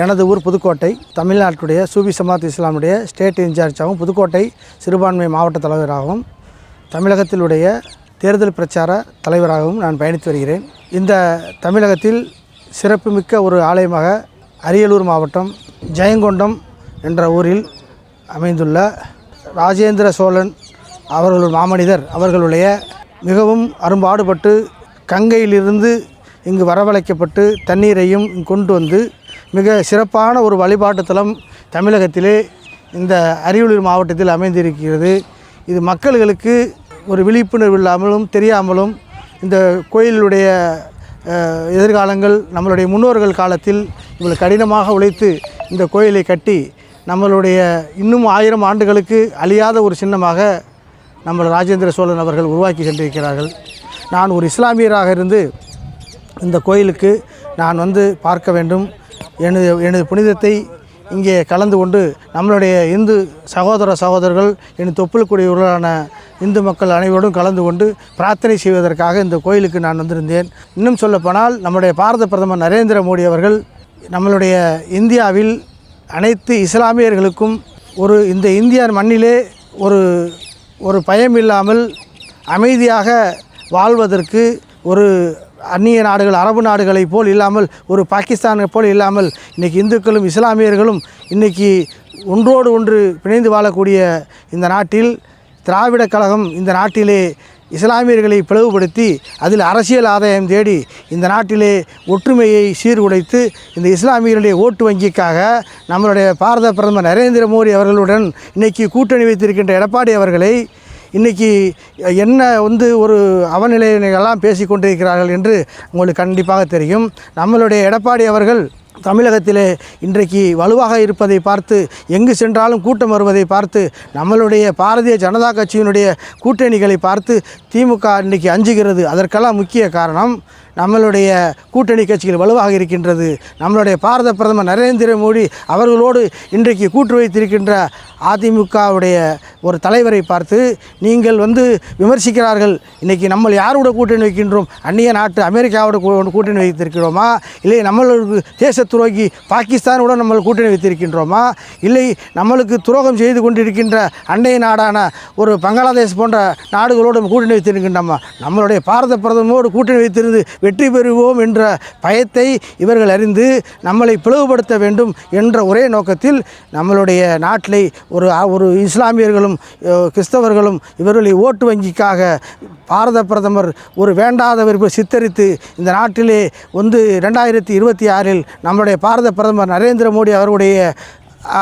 எனது ஊர் புதுக்கோட்டை தமிழ்நாட்டுடைய சூபி சமாத் இஸ்லாமுடைய ஸ்டேட் இன்சார்ஜாகவும் புதுக்கோட்டை சிறுபான்மை மாவட்ட தலைவராகவும் தமிழகத்திலுடைய தேர்தல் பிரச்சார தலைவராகவும் நான் பயணித்து வருகிறேன். இந்த தமிழகத்தில் சிறப்புமிக்க ஒரு ஆலயமாக அரியலூர் மாவட்டம் ஜெயங்கொண்டம் என்ற ஊரில் அமைந்துள்ள ராஜேந்திர சோழன் அவர்கள் மாமனிதர் அவர்களுடைய மிகவும் அரும்பாடுபட்டு கங்கையிலிருந்து இங்கு வரவழைக்கப்பட்டு தண்ணீரையும் இங்கு கொண்டு வந்து மிக சிறப்பான ஒரு வழிபாட்டு தலம் தமிழகத்திலே இந்த அரியலூர் மாவட்டத்தில் அமைந்திருக்கிறது. இது மக்களுக்கு ஒரு விழிப்புணர்வு இல்லாமலும் தெரியாமலும் இந்த கோயிலுடைய எதிர்காலங்கள் நம்மளுடைய முன்னோர்கள் காலத்தில் இவ்வளோ கடினமாக உழைத்து இந்த கோயிலை கட்டி நம்மளுடைய இன்னும் ஆயிரம் ஆண்டுகளுக்கு அழியாத ஒரு சின்னமாக நம்ம ராஜேந்திர சோழன் அவர்கள் உருவாக்கி சென்றிருக்கிறார்கள். நான் ஒரு இஸ்லாமியராக இருந்து இந்த கோயிலுக்கு நான் வந்து பார்க்க வேண்டும். எனது எனது புனிதத்தை இங்கே கலந்து கொண்டு நம்மளுடைய இந்து சகோதர சகோதரர்கள் என் தொப்புளுக்குடியவர்களான இந்து மக்கள் அனைவரோடும் கலந்து கொண்டு பிரார்த்தனை செய்வதற்காக இந்த கோயிலுக்கு நான் வந்திருந்தேன். இன்னும் சொல்லப்போனால் நம்முடைய பாரத பிரதமர் நரேந்திர மோடி அவர்கள் நம்மளுடைய இந்தியாவில் அனைத்து இஸ்லாமியர்களுக்கும் ஒரு இந்த இந்தியார் மண்ணிலே ஒரு ஒரு பயம் இல்லாமல் அமைதியாக வாழ்வதற்கு ஒரு அந்நிய நாடுகள் அரபு நாடுகளைப் போல் இல்லாமல் ஒரு பாகிஸ்தானை போல் இல்லாமல் இன்றைக்கி இந்துக்களும் இஸ்லாமியர்களும் இன்றைக்கி ஒன்றோடு ஒன்று பிணைந்து வாழக்கூடிய இந்த நாட்டில் திராவிட கழகம் இந்த நாட்டிலே இஸ்லாமியர்களை பிளவுபடுத்தி அதில் அரசியல் ஆதாயம் தேடி இந்த நாட்டிலே ஒற்றுமையை சீர்குலைத்து இந்த இஸ்லாமியர்களுடைய ஓட்டு வங்கிக்காக நம்மளுடைய பாரத பிரதமர் நரேந்திர மோடி அவர்களுடன் இன்றைக்கி கூட்டணி வைத்திருக்கின்ற எடப்பாடி அவர்களை இன்றைக்கி என்ன வந்து ஒரு அவநிலையெல்லாம் பேசி கொண்டிருக்கிறார்கள் என்று உங்களுக்கு கண்டிப்பாக தெரியும். நம்மளுடைய எடப்பாடி அவர்கள் தமிழகத்திலே இன்றைக்கு வலுவாக இருப்பதை பார்த்து எங்கு சென்றாலும் கூட்டம் வருவதை பார்த்து நம்மளுடைய பாரதிய ஜனதா கட்சியினுடைய கூட்டணிகளை பார்த்து திமுக இன்றைக்கி அஞ்சுகிறது. அதற்கெல்லாம் முக்கிய காரணம் நம்மளுடைய கூட்டணி கட்சிகள் வலுவாக இருக்கின்றது. நம்மளுடைய பாரத பிரதமர் நரேந்திர மோடி அவர்களோடு இன்றைக்கு கூட்டு வைத்திருக்கின்ற அதிமுகவுடைய ஒரு தலைவரை பார்த்து நீங்கள் வந்து விமர்சிக்கிறார்கள். இன்றைக்கி நம்ம யாரோட கூட்டணி வைக்கின்றோம்? அந்நிய நாட்டு அமெரிக்காவோட கூட்டணி வைத்திருக்கிறோமா? இல்லை நம்மளுக்கு தேச துரோகி பாகிஸ்தானோட நம்ம கூட்டணி வைத்திருக்கின்றோமா? இல்லை நம்மளுக்கு துரோகம் செய்து கொண்டிருக்கின்ற அண்டைய நாடான ஒரு பங்களாதேஷ் போன்ற நாடுகளோடு கூட்டணி வைத்திருக்கின்றோமா? நம்மளுடைய பாரத பிரதமரோடு கூட்டணி வைத்திருந்து வெற்றி பெறுவோம் என்ற பயத்தை இவர்கள் அறிந்து நம்மளை பிளவுபடுத்த வேண்டும் என்ற ஒரே நோக்கத்தில் நம்மளுடைய நாட்டில் ஒரு ஒரு இஸ்லாமியர்களும் அஹ், கிறிஸ்தவர்களும் இவர்களை ஓட்டு வங்கிக்காக பாரத பிரதமர் ஒரு வேண்டாதவர் சித்தரித்து இந்த நாட்டிலே வந்து ரெண்டாயிரத்தி இருபத்தி ஆறில் நம்மளுடைய பாரத பிரதமர் நரேந்திர மோடி அவருடைய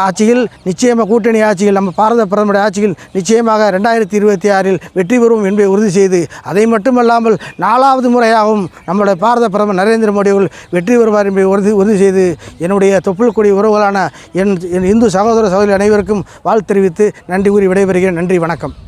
ஆட்சியில் நிச்சயமாக கூட்டணி ஆட்சியில் நம்ம பாரத பிரதமருடைய ஆட்சியில் நிச்சயமாக ரெண்டாயிரத்தி இருபத்தி ஆறில் வெற்றி பெறுவோம் என்பதை உறுதி செய்து அதை மட்டுமல்லாமல் நாலாவது முறையாகவும் நம்முடைய பாரத பிரதமர் நரேந்திர மோடி அவர்கள் வெற்றி பெறுவார் என்பதை உறுதி உறுதி செய்து என்னுடைய தொப்புள்கொடி உறவுகளான என் என் இந்து சகோதர சகோதரி அனைவருக்கும் வாழ்த்து தெரிவித்து நன்றி கூறி விடைபெறுகிறேன். நன்றி வணக்கம்.